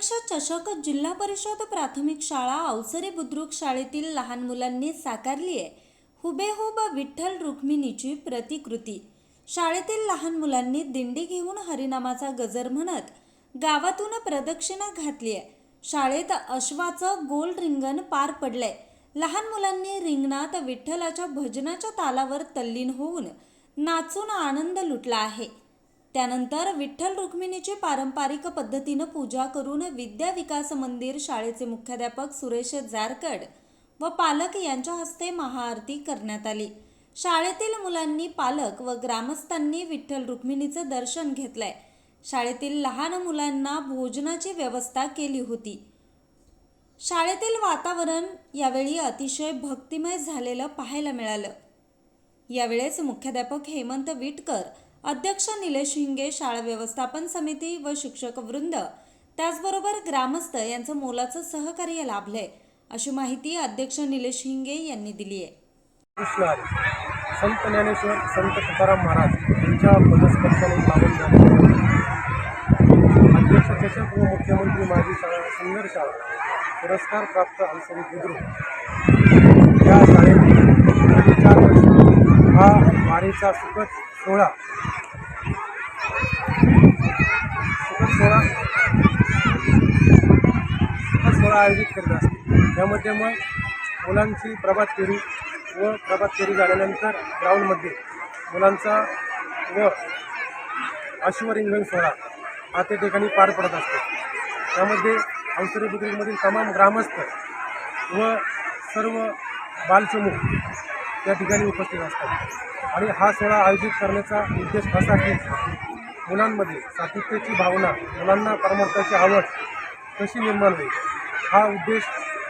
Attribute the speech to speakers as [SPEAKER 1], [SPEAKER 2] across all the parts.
[SPEAKER 1] अध्यक्ष चषक जिल्हा परिषद प्राथमिक शाळा अवसरे बुद्रुक शाळेतील लहान मुलांनी साकारली आहे. हुबेहूब विठ्ठल रुक्मिणीची प्रतिकृती. शाळेतील लहान मुलांनी दिंडी घेऊन हरिनामाचा गजर म्हणत गावातून प्रदक्षिणा घातली आहे. शाळेत अश्वाचं गोल रिंगण पार पडलंय. लहान मुलांनी रिंगणात विठ्ठलाच्या भजनाच्या तालावर तल्लीन होऊन नाचून आनंद लुटला आहे. त्यानंतर विठ्ठल रुक्मिणीची पारंपरिक पद्धतीनं पूजा करून विद्या विकास मंदिर शाळेचे मुख्याध्यापक सुरेश जारकड व पालक यांच्या हस्ते महाआरती करण्यात आली. शाळेतील मुलांनी पालक व ग्रामस्थांनी विठ्ठल रुक्मिणीचं दर्शन घेतलंय. शाळेतील लहान मुलांना भोजनाची व्यवस्था केली होती. शाळेतील वातावरण यावेळी अतिशय भक्तिमय झालेलं पाहायला मिळालं. यावेळेस मुख्याध्यापक हेमंत विटकर अध्यक्ष निलेश हिंगे शाळा व्यवस्थापन समिती व शिक्षक वृंद. त्याचबरोबर ग्रामस्थ यांचं मोलाचं सहकार्य लाभलंय अशी माहिती अध्यक्ष निलेश हिंगे यांनी दिली आहे.
[SPEAKER 2] संत ज्ञानेश्वर संत तुकाराम महाराज यांच्या पदस्पर्शाने पावन अध्यक्ष चषक व मुख्यमंत्री माझी शाळा सुंदर शाळा पुरस्कार प्राप्त अलसरी बुद्रुक. या शाळेत चार वर्ष हा वारीचा सुखद सोळा. सुखद सोळा. सुखद आयोजित करत असते. त्यामध्ये मग मुलांची प्रभात फेरी व प्रभात फेरी झाल्यानंतर ग्राउंडमध्ये मुलांचा व अश्वरिंगण सोहळा हा त्या ठिकाणी पार पडत असतो. त्यामध्ये अवसरी बुद्रुकमधील तमाम ग्रामस्थ व सर्व बालचमूक त्या ठिकाणी उपस्थित असतात. आणि हा सोहळा आयोजित करण्याचा उद्देश असा की मुलांमध्ये सातत्याची भावना मुलांना परमार्थाची आवड कशी निर्माण होईल? हा उद्देश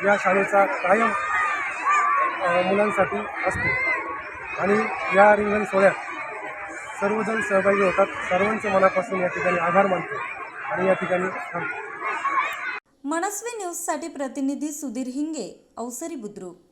[SPEAKER 2] या शाळेचा कायम मुलांसाठी असतो. आणि या रिंगण सोहळ्यात सर्वजण सहभागी होतात. सर्वांचे मनापासून या ठिकाणी आभार मानतो आणि या ठिकाणी थांबतो.
[SPEAKER 1] मनस्वी न्यूजसाठी प्रतिनिधी सुधीर हिंगे अवसरी बुद्रुक.